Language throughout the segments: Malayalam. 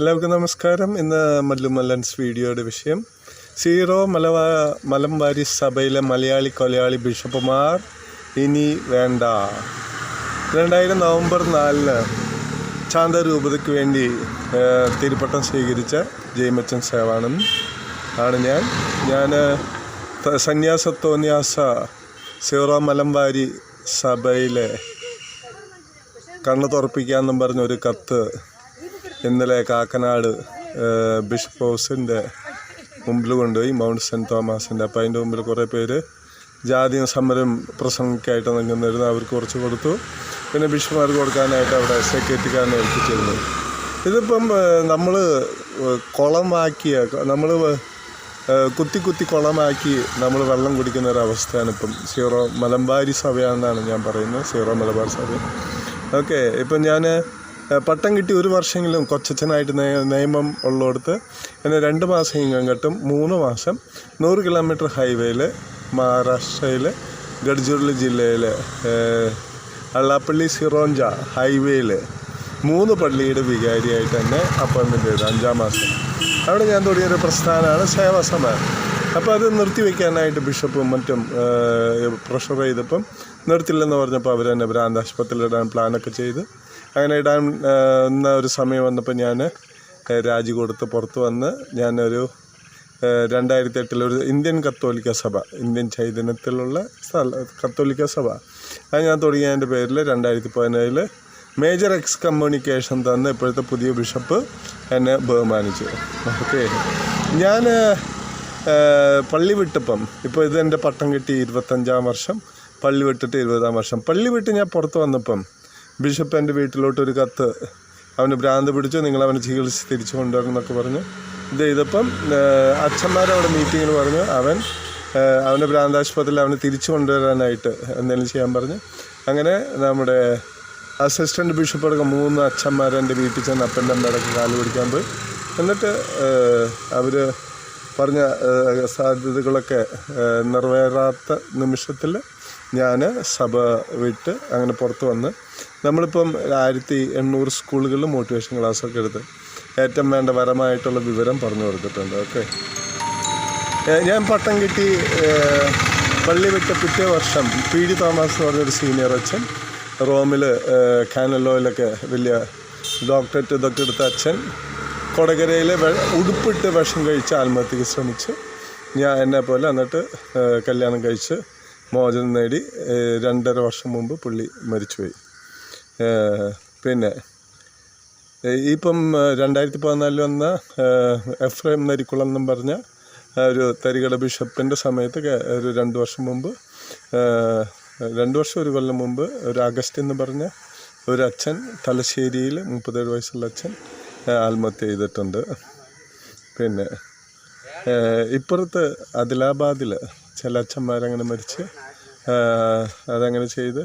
എല്ലാവർക്കും നമസ്കാരം. ഇന്ന് മല്ലു മല്ലൻസ് വീഡിയോയുടെ വിഷയം. സീറോ മലവാ മലമ്പാരി സഭയിലെ മലയാളി കൊലയാളി ബിഷപ്പുമാർ ഇനി വേണ്ട. രണ്ടായിരം നവംബർ നാലിന് ചാന്തരൂപതയ്ക്ക് വേണ്ടി തിരുപ്പട്ടം സ്വീകരിച്ച ജയമച്ചൻ സേവാനൻ ആണ് ഞാൻ. ഞാൻ സന്യാസത്തോന്യാസ സന്യാസ തോന്യാസ സീറോ മലമ്പാരി സഭയിലെ കണ്ണു തുറപ്പിക്കാമെന്നും പറഞ്ഞ ഒരു കത്ത് ഇന്നലെ കാക്കനാട് ബിഷപ്പ് ഹൗസിന്റെ മുമ്പിൽ കൊണ്ടുപോയി മൗണ്ട് സെന്റ് തോമസിന്റെ അപ്പോൾ അതിന്റെ മുമ്പിൽ കുറേ പേര് ജാതിയും സമരം പ്രസംഗിക്കായിട്ട് നിൽക്കുന്നിരുന്നു അവർക്ക് കുറച്ച് കൊടുത്തു. പിന്നെ ബിഷപ്പ്മാർക്ക് കൊടുക്കാനായിട്ട് അവിടെ സെക്രട്ടറിക്കാരനെ ഏൽപ്പിച്ചിരുന്നു. ഇതിപ്പം നമ്മൾ കുളമാക്കിയ നമ്മൾ കുത്തി കുത്തി കുളമാക്കി നമ്മൾ വെള്ളം കുടിക്കുന്ന ഒരു അവസ്ഥയാണ് ഇപ്പം. സീറോ മലമ്പാരി സഭയാണെന്നാണ് ഞാൻ പറയുന്നത്. സീറോ മലബാർ സഭ. ഓക്കെ ഇപ്പം ഞാൻ പട്ടം കിട്ടി ഒരു വർഷമെങ്കിലും കൊച്ചച്ഛനായിട്ട് നയ- നിയമം ഉള്ളിടത്ത് എന്നെ രണ്ട് മാസം ഇങ്ങോട്ടും മൂന്ന് മാസം നൂറ് കിലോമീറ്റർ ഹൈവേയിൽ മഹാരാഷ്ട്രയിൽ ഗഡ്ചുർലി ജില്ലയിൽ അള്ളാപ്പള്ളി സിറോഞ്ച ഹൈവേയിൽ മൂന്ന് പള്ളിയുടെ വികാരിയായിട്ട് തന്നെ അപ്പോയിൻമെന്റ് ചെയ്തു അഞ്ചാം മാസം. അവിടെ ഞാൻ തുടങ്ങിയൊരു പ്രസ്ഥാനമാണ് സേവാസമാൻ അപ്പോൾ അത് നിർത്തിവെക്കാനായിട്ട് ബിഷപ്പും മറ്റും പ്രഷർ ചെയ്തപ്പം നിർത്തില്ലെന്ന് പറഞ്ഞപ്പോൾ അവർ തന്നെ ഭ്രാന്താശുപത്രിയിലിടാൻ പ്ലാനൊക്കെ ചെയ്ത് അങ്ങനെ ഇടാൻ എന്ന ഒരു സമയം വന്നപ്പോൾ ഞാൻ രാജി കൊടുത്ത് പുറത്ത് വന്ന് ഞാനൊരു രണ്ടായിരത്തി എട്ടിലൊരു ഇന്ത്യൻ കത്തോലിക്ക സഭ ഇന്ത്യൻ ചൈതന്യത്തിലുള്ള സ്ഥല കത്തോലിക്ക സഭ. അത് ഞാൻ തുടങ്ങിയതിന്റെ പേരിൽ രണ്ടായിരത്തി പതിനേഴിൽ മേജർ എക്സ് കമ്മ്യൂണിക്കേഷൻ തന്ന് ഇപ്പോഴത്തെ പുതിയ ബിഷപ്പ് എന്നെ ബഹുമാനിച്ചു. ഓക്കെ. ഞാൻ പള്ളി വിട്ടപ്പം ഇപ്പോൾ ഇതെന്റെ പട്ടം കിട്ടി ഇരുപത്തഞ്ചാം വർഷം പള്ളി വിട്ടിട്ട് ഇരുപതാം വർഷം. പള്ളി വിട്ട് ഞാൻ പുറത്ത് വന്നപ്പം ബിഷപ്പ് എന്റെ വീട്ടിലോട്ട് ഒരു കത്ത് അവന് ഭ്രാന്ത് പിടിച്ചു നിങ്ങൾ അവനെ ചികിത്സിച്ച് തിരിച്ചു കൊണ്ടുവരണം എന്നൊക്കെ പറഞ്ഞു. ഇത് ചെയ്തപ്പം അച്ഛന്മാരവിടെ മീറ്റിങ്ങിൽ പറഞ്ഞു അവൻ അവന്റെ ഭ്രാന്താശുപത്രിയിൽ അവനെ തിരിച്ചു കൊണ്ടുവരാനായിട്ട് എന്തെങ്കിലും ചെയ്യാൻ പറഞ്ഞു. അങ്ങനെ നമ്മുടെ അസിസ്റ്റന്റ് ബിഷപ്പ് അടക്കം മൂന്ന് അച്ഛന്മാർ എന്റെ വീട്ടിൽ ചെന്ന് അപ്പന്റെ അമ്മയുടെയൊക്കെ കാൽ പിടിക്കാൻ പോയി. എന്നിട്ട് അവർ പറഞ്ഞ സാധ്യതകളൊക്കെ നിറവേറാത്ത നിമിഷത്തിൽ ഞാൻ സഭ വിട്ട് അങ്ങനെ പുറത്ത് വന്ന് നമ്മളിപ്പം ആയിരത്തി എണ്ണൂറ് സ്കൂളുകളിൽ മോട്ടിവേഷൻ ക്ലാസ്സൊക്കെ എടുത്ത് ഏറ്റവും വേണ്ട വരമായിട്ടുള്ള വിവരം പറഞ്ഞു കൊടുത്തിട്ടുണ്ട് ഓക്കെ ഞാൻ പട്ടം കിട്ടി പള്ളി വിട്ട പിറ്റേ വർഷം പി ഡി തോമസ് എന്ന് പറഞ്ഞൊരു സീനിയർ അച്ഛൻ റോമിൽ കാനലോയിലൊക്കെ വലിയ ഡോക്ടറേറ്റ് ഇതൊക്കെ എടുത്ത അച്ഛൻ കൊടകരയിൽ ഉടുപ്പിട്ട് വിഷം കഴിച്ച് ആത്മഹത്യക്ക് ശ്രമിച്ച് ഞാൻ എന്നെ പോലെ എന്നിട്ട് കല്യാണം കഴിച്ച് മോചനം നേടി രണ്ടര വർഷം മുമ്പ് പുള്ളി മരിച്ചുപോയി. പിന്നെ ഇപ്പം രണ്ടായിരത്തി പതിനാലിൽ വന്ന എഫ്രൈം നരിക്കുളം എന്നും പറഞ്ഞ ഒരു തരികട ബിഷപ്പിന്റെ സമയത്ത് ഒരു രണ്ട് വർഷം മുമ്പ് രണ്ട് വർഷം ഒരു കൊല്ലം മുമ്പ് ഒരു ആഗസ്റ്റ് എന്ന് പറഞ്ഞ ഒരു അച്ഛൻ തലശ്ശേരിയിൽ മുപ്പത്തേഴ് വയസ്സുള്ള അച്ഛൻ ആത്മഹത്യ ചെയ്തിട്ടുണ്ട്. പിന്നെ ഇപ്പുറത്ത് ആദിലാബാദിൽ ചില അച്ഛന്മാരങ്ങനെ മരിച്ച് അതങ്ങനെ ചെയ്ത്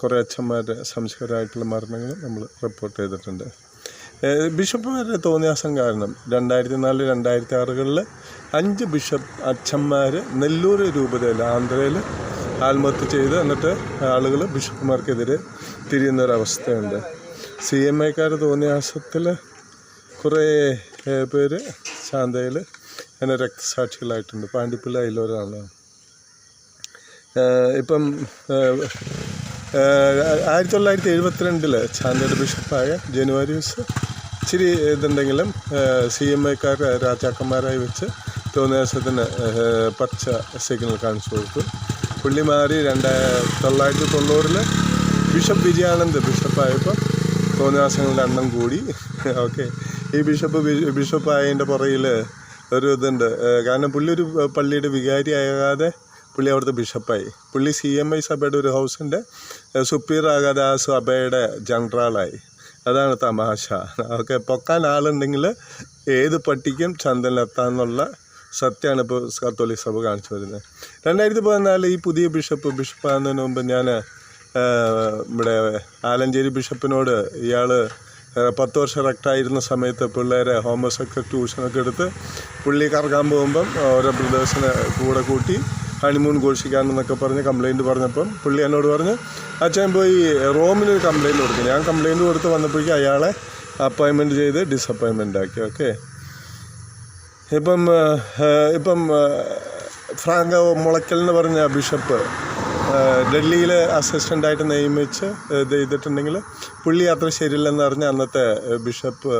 കുറേ അച്ഛന്മാരുടെ സംശയകരമായിട്ടുള്ള മരണങ്ങൾ നമ്മൾ റിപ്പോർട്ട് ചെയ്തിട്ടുണ്ട്. ബിഷപ്പുമാരുടെ തോന്നിയാസം കാരണം രണ്ടായിരത്തി നാല് രണ്ടായിരത്തി ആറുകളിൽ അഞ്ച് ബിഷപ്പ് അച്ഛന്മാർ നെല്ലൂർ രൂപതയിൽ ആന്ധ്രയിൽ ആത്മഹത്യ ചെയ്ത് എന്നിട്ട് ആളുകൾ ബിഷപ്പുമാർക്കെതിരെ തിരിയുന്നൊരവസ്ഥയുണ്ട്. സി എം ഐക്കാർ തോന്നിയാസത്തിൽ കുറേ പേര് ശാന്തയിൽ അങ്ങനെ രക്തസാക്ഷികളായിട്ടുണ്ട്. പാണ്ടിപ്പിള്ള അതിലൊരാളാണ് ഇപ്പം ആയിരത്തി തൊള്ളായിരത്തി എഴുപത്തിരണ്ടിൽ ചാന്തയുടെ ബിഷപ്പായ ജനുവരി ദിവസം ഇച്ചിരി ഇതുണ്ടെങ്കിലും സി എം ഐക്കാർ രാജാക്കന്മാരായി വെച്ച് തോന്നിയാസത്തിന് പച്ച സിഗ്നൽ കാണിച്ചു കൊടുത്തു. പുള്ളി മാറി രണ്ട് തൊള്ളായിരത്തി തൊണ്ണൂറിൽ ബിഷപ്പ് വിജയാനന്ദ് ബിഷപ്പായപ്പോൾ തോന്നിയാസങ്ങളുടെ എണ്ണം കൂടി. ഓക്കെ. ഈ ബിഷപ്പ് ബിഷപ്പായതിന്റെ പുറകിൽ ഒരു ഇതുണ്ട്. കാരണം പുള്ളി ഒരു പള്ളിയുടെ വികാരി ആകാതെ പുള്ളി അവിടുത്തെ ബിഷപ്പായി. പുള്ളി സി എം ഐ സഭയുടെ ഒരു ഹൗസിന്റെ സുപ്പീർ ആകാതെ ആ സഭയുടെ ജനറലായി. അതാണ് തമാശ. ഓക്കെ പൊക്കാൻ ആളുണ്ടെങ്കിൽ ഏത് പട്ടിക്കും ചന്തനിലെത്താന്നുള്ള സത്യമാണ് ഇപ്പോൾ കത്തോലിക് സഭ കാണിച്ചു വരുന്നത് രണ്ടായിരത്തി പതിനാല് ഈ പുതിയ ബിഷപ്പ് ബിഷപ്പ് ആകുന്നതിന് മുമ്പ് ഞാൻ ഇവിടെ ആലഞ്ചേരി ബിഷപ്പിനോട് ഇയാൾ പത്ത് വർഷം റെക്റ്റായിരുന്ന സമയത്ത് പിള്ളേരെ ഹോമോസെക്സ് ട്യൂഷനൊക്കെ എടുത്ത് പുള്ളി കറങ്ങാൻ പോകുമ്പം ഓരോ ബ്രദേഴ്സിനെ കൂടെ കൂട്ടി ഹണിമൂൺ ഘോഷിക്കാനെന്നൊക്കെ പറഞ്ഞ് കംപ്ലൈന്റ് പറഞ്ഞപ്പം പുള്ളി എന്നോട് പറഞ്ഞ് അച്ഛൻ പോയി റോമിനൊരു കംപ്ലയിന്റ് കൊടുക്കും ഞാൻ കംപ്ലയിന്റ് കൊടുത്ത് വന്നപ്പോഴേക്കും അയാളെ അപ്പോയിൻമെന്റ് ചെയ്ത് ഡിസപ്പോയിൻമെന്റ് ആക്കി. ഓക്കെ ഇപ്പം ഇപ്പം ഫ്രാങ്കോ മുളയ്ക്കൽ എന്ന് പറഞ്ഞ ബിഷപ്പ് ഡൽഹിയിൽ അസിസ്റ്റന്റായിട്ട് നിയമിച്ച് ഇത് ചെയ്തിട്ടുണ്ടെങ്കിൽ പുള്ളി അത്ര ശരിയില്ലെന്ന് പറഞ്ഞ അന്നത്തെ ബിഷപ്പ്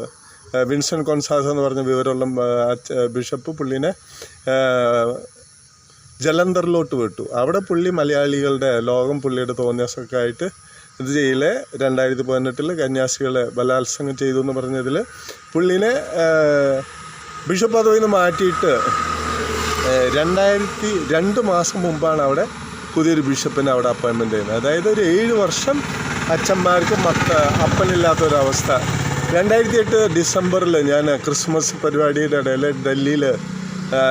വിൻസൺ കൊൺസാസ് എന്ന് പറഞ്ഞ വിവരമുള്ള ബിഷപ്പ് പുള്ളീനെ ജലന്ധറിലോട്ട് വിട്ടു. അവിടെ പുള്ളി മലയാളികളുടെ ലോകം പുള്ളിയുടെ തോന്നിയാസൊക്കെ ആയിട്ട് ഇത് ചെയ്യിലെ. രണ്ടായിരത്തി പതിനെട്ടിൽ കന്യാസികളെ ബലാത്സംഗം ചെയ്തു എന്ന് പറഞ്ഞതിൽ പുള്ളിനെ ബിഷപ്പ് പദവിയിൽ നിന്ന് മാറ്റിയിട്ട് രണ്ടായിരത്തി രണ്ട് മാസം മുമ്പാണ് അവിടെ പുതിയൊരു ബിഷപ്പിനെ അവിടെ അപ്പോയിൻമെന്റ് ചെയ്യുന്നത്. അതായത് ഒരു ഏഴ് വർഷം അച്ഛന്മാർക്ക് മക്ക അപ്പനില്ലാത്തൊരവസ്ഥ. രണ്ടായിരത്തി എട്ട് ഡിസംബറിൽ ഞാൻ ക്രിസ്മസ് പരിപാടിയുടെ ഇടയിൽ ഡൽഹിയിൽ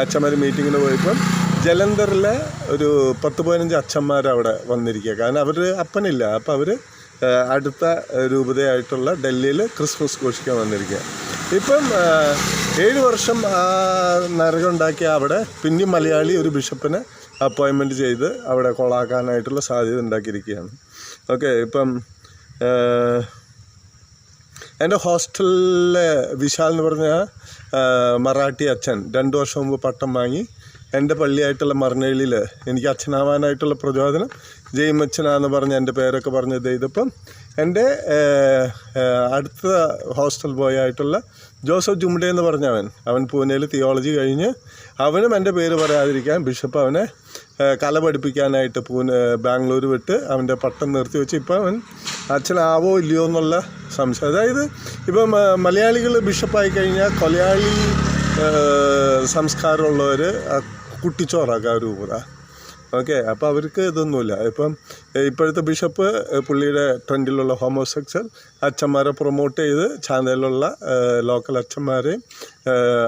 അച്ഛന്മാർ മീറ്റിങ്ങിന് പോയപ്പം ജലന്ധറിലെ ഒരു പത്ത് പതിനഞ്ച് അച്ഛന്മാർ അവിടെ വന്നിരിക്കുക. കാരണം അവർ അപ്പനില്ല. അപ്പോൾ അവർ അടുത്ത രൂപതയായിട്ടുള്ള ഡൽഹിയിൽ ക്രിസ്മസ് ഘോഷിക്കാൻ വന്നിരിക്കുക. ഇപ്പം ഏഴ് വർഷം നരകം ഉണ്ടാക്കിയ അവിടെ പിന്നെ മലയാളി ഒരു ബിഷപ്പിനെ അപ്പോയിൻമെന്റ് ചെയ്ത് അവിടെ കൊളാക്കാനായിട്ടുള്ള സാധ്യത ഉണ്ടാക്കിയിരിക്കുകയാണ്. ഓക്കെ ഇപ്പം എന്റെ ഹോസ്റ്റലിലെ വിശാൽ എന്ന് പറഞ്ഞ മറാഠി അച്ഛൻ രണ്ട് വർഷം മുമ്പ് പട്ടം വാങ്ങി എന്റെ പള്ളിയായിട്ടുള്ള മറനേളിയിൽ എനിക്ക് അച്ഛനാവാനായിട്ടുള്ള പ്രചോദനം. ജയിമച്ചനാന്ന് പറഞ്ഞ് എന്റെ പേരൊക്കെ പറഞ്ഞ് ചെയ്തപ്പം എന്റെ അടുത്ത ഹോസ്റ്റൽ ബോയ് ആയിട്ടുള്ള ജോസഫ് ജുംഡെ എന്ന് പറഞ്ഞവൻ അവൻ പൂനെയിൽ തിയോളജി കഴിഞ്ഞ് അവനും എന്റെ പേര് പറയാതിരിക്കാൻ ബിഷപ്പ് അവനെ കല പഠിപ്പിക്കാനായിട്ട് പൂനെ ബാംഗ്ലൂർ വിട്ട് അവന്റെ പട്ടം നിർത്തി വെച്ച് ഇപ്പം അവൻ അച്ഛനാവോ ഇല്ലയോ എന്നുള്ള സംശയം. അതായത് ഇപ്പം മലയാളികൾ ബിഷപ്പായി കഴിഞ്ഞാൽ കൊലയാളി സംസ്കാരമുള്ളവർ കുട്ടിച്ചോറാക്കാം രൂപത ഓക്കെ അപ്പോൾ അവർക്ക് ഇതൊന്നുമില്ല. ഇപ്പം ഇപ്പോഴത്തെ ബിഷപ്പ് പുള്ളിയുടെ ട്രെൻഡിലുള്ള ഹോമോസെക്സൽ അച്ഛന്മാരെ പ്രൊമോട്ട് ചെയ്ത് ചാന്തയിലുള്ള ലോക്കൽ അച്ഛന്മാരെയും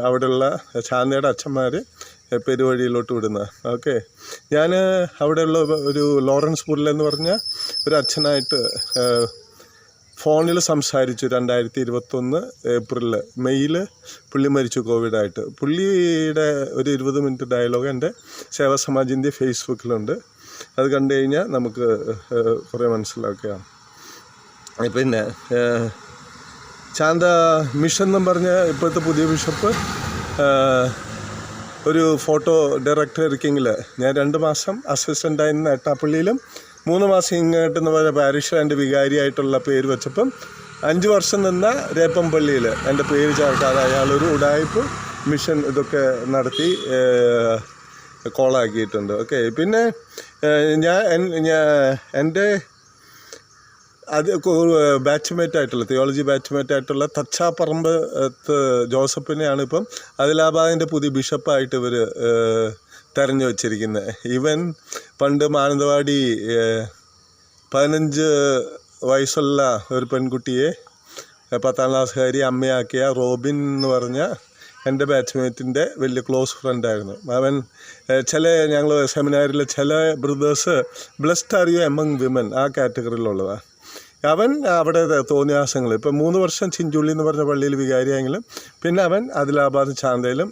അവിടെയുള്ള ചാന്തയുടെ അച്ഛന്മാരെ പെരുവഴിയിലോട്ട് വിടുന്നത് ഓക്കെ ഞാൻ അവിടെയുള്ള ഒരു ലോറൻസ് പുല്ല പറഞ്ഞ ഒരു അച്ഛനായിട്ട് ഫോണിൽ സംസാരിച്ചു രണ്ടായിരത്തി ഇരുപത്തൊന്ന് ഏപ്രിലിൽ മെയ്യിൽ പുള്ളി മരിച്ചു കോവിഡായിട്ട്. പുള്ളിയുടെ ഒരു ഇരുപത് മിനിറ്റ് ഡയലോഗ് എന്റെ സേവാസമാജിന്റെ ഫേസ്ബുക്കിലുണ്ട്. അത് കണ്ടു കഴിഞ്ഞാൽ നമുക്ക് കുറേ മനസ്സിലാക്കാം പിന്നെ ചാന്ത മിഷൻ എന്നും പറഞ്ഞ ഇപ്പോഴത്തെ പുതിയ ബിഷപ്പ് ഒരു ഫോട്ടോ ഡയറക്ടർ ഇരിക്കെങ്കിൽ ഞാൻ രണ്ട് മാസം അസിസ്റ്റന്റായിരുന്ന എട്ടാപ്പള്ളിയിലും മൂന്ന് മാസം ഇങ്ങോട്ട് എന്ന് പറഞ്ഞ പാരിഷിൽ എന്റെ വികാരിയായിട്ടുള്ള പേര് വെച്ചപ്പം അഞ്ച് വർഷം നിന്ന രേപ്പംപള്ളിയിൽ എന്റെ പേര് ചേർക്കാതെ അയാളൊരു ഉടായ്പ് മിഷൻ ഇതൊക്കെ നടത്തി കോളാക്കിയിട്ടുണ്ട്. ഓക്കെ പിന്നെ ഞാൻ എൻ- ഞാൻ- എന്റെ അത് ബാച്ച്മേറ്റ് ആയിട്ടുള്ള തിയോളജി ബാച്ച്മേറ്റ് ആയിട്ടുള്ള തച്ചാപ്പറമ്പ് ത്ത് ജോസഫിനെയാണ് ഇപ്പം അതിലാബാദിന്റെ പുതിയ ബിഷപ്പായിട്ട് ഇവർ തെരഞ്ഞു വച്ചിരിക്കുന്നത് ഇവൻ പണ്ട് മാനന്തവാടി പതിനഞ്ച് വയസ്സുള്ള ഒരു പെൺകുട്ടിയെ പത്താം ക്ലാസ്സുകാരി അമ്മയാക്കിയ റോബിൻ എന്ന് പറഞ്ഞ എന്റെ ബാച്ച്മേറ്റിന്റെ വലിയ ക്ലോസ് ഫ്രണ്ടായിരുന്നു. അവൻ ചില ഞങ്ങൾ സെമിനാറിൽ ചില brothers blessed are you among women ആ കാറ്റഗറിയിലുള്ളതാണ് അവൻ അവിടെ തോന്നിയാസങ്ങൾ ഇപ്പം മൂന്ന് വർഷം ചിഞ്ചുള്ളി എന്ന് പറഞ്ഞ പള്ളിയിൽ വികാരിയായെങ്കിലും പിന്നെ അവൻ ആദിലാബാദ് ചാന്തയിലും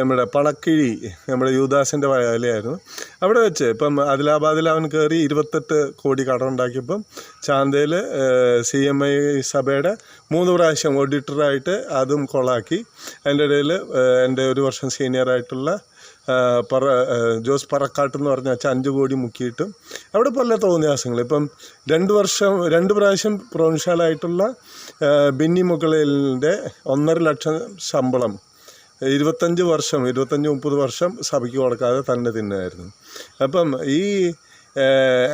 നമ്മുടെ പണക്കിഴി നമ്മുടെ യുവദാസിന്റെ വയലായിരുന്നു അവിടെ വെച്ച് ഇപ്പം ആദിലാബാദിൽ അവൻ കയറി ഇരുപത്തെട്ട് കോടി കടം ഉണ്ടാക്കിയപ്പം ചാന്തയിൽ സി എം ഐ സഭയുടെ മൂന്ന് പ്രാവശ്യം ഓഡിറ്ററായിട്ട് അതും കൊളാക്കി. അതിന്റെ ഇടയിൽ എന്റെ ഒരു വർഷം സീനിയറായിട്ടുള്ള പറ ജോസ് പറക്കാട്ട് എന്ന് പറഞ്ഞ അച്ഛൻ അഞ്ച് കോടി മുക്കിയിട്ടും അവിടെ പല തോന്നിയാസങ്ങൾ. ഇപ്പം രണ്ട് വർഷം രണ്ട് പ്രാവശ്യം പ്രൊവിൻഷ്യലായിട്ടുള്ള ബിന്നി മുകളിലിന്റെ ഒന്നര ലക്ഷം ശമ്പളം ഇരുപത്തഞ്ച് വർഷം ഇരുപത്തഞ്ച് മുപ്പത് വർഷം സഭയ്ക്ക് കൊടുക്കാതെ തന്നെ തിന്നായിരുന്നു. അപ്പം ഈ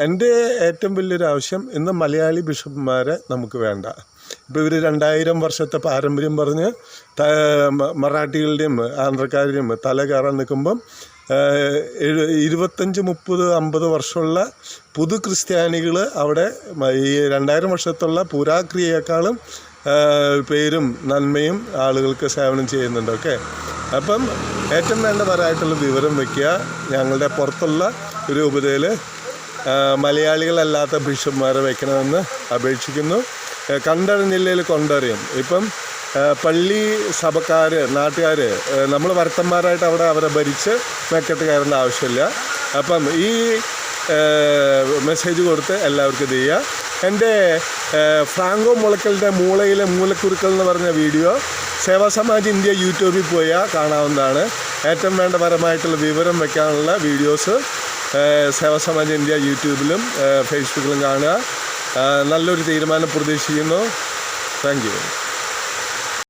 എന്റെ ഏറ്റവും വലിയൊരു ആവശ്യം ഇന്ന് മലയാളി ബിഷപ്പുമാരെ നമുക്ക് വേണ്ട. ഇപ്പോൾ ഇവർ രണ്ടായിരം വർഷത്തെ പാരമ്പര്യം പറഞ്ഞ് മറാഠികളുടെയും ആന്ധ്രക്കാരുടെയും തല കയറാൻ നിൽക്കുമ്പം ഇരുപത്തഞ്ച് മുപ്പത് അമ്പത് വർഷമുള്ള പുതു ക്രിസ്ത്യാനികൾ അവിടെ ഈ രണ്ടായിരം വർഷത്തുള്ള പുരാക്രിയേക്കാളും പേരും നന്മയും ആളുകൾക്ക് സേവനം ചെയ്യുന്നുണ്ട് ഓക്കെ? അപ്പം ഏറ്റവും വേണ്ടവരായിട്ടുള്ള വിവരം വയ്ക്കുക ഞങ്ങളുടെ പുറത്തുള്ള ഒരു ഉപതയിൽ മലയാളികളല്ലാത്ത ബിഷപ്പ്മാരെ വയ്ക്കണമെന്ന് അപേക്ഷിക്കുന്നു. ഏഹ്, കണ്ടറിഞ്ഞ ജില്ലയിൽ കൊണ്ടറിയും. ഇപ്പം പള്ളി സഭക്കാർ നാട്ടുകാർ നമ്മൾ വർത്തന്മാരായിട്ട് അവിടെ അവരെ ഭരിച്ച് മെക്കത്ത് കയറേണ്ട ആവശ്യമില്ല. അപ്പം ഈ മെസ്സേജ് കൊടുത്ത് എല്ലാവർക്കും ചെയ്യുക എന്റെ ഫ്രാങ്കോ മുളക്കലിന്റെ മൂളയിലെ മൂലക്കുരുക്കൾ എന്ന് പറഞ്ഞ വീഡിയോ സേവാ സമാജ് ഇന്ത്യ യൂട്യൂബിൽ പോയാൽ കാണാവുന്നതാണ്. ഏറ്റവും വേണ്ട പരമായിട്ടുള്ള വിവരം വെക്കാനുള്ള വീഡിയോസ് സേവാസമാജ് സേവാ സമാജ് ഇന്ത്യ യൂട്യൂബിലും ഫേസ്ബുക്കിലും കാണുക. നല്ലൊരു തീരുമാനം പ്രതീക്ഷിക്കുന്നു. താങ്ക്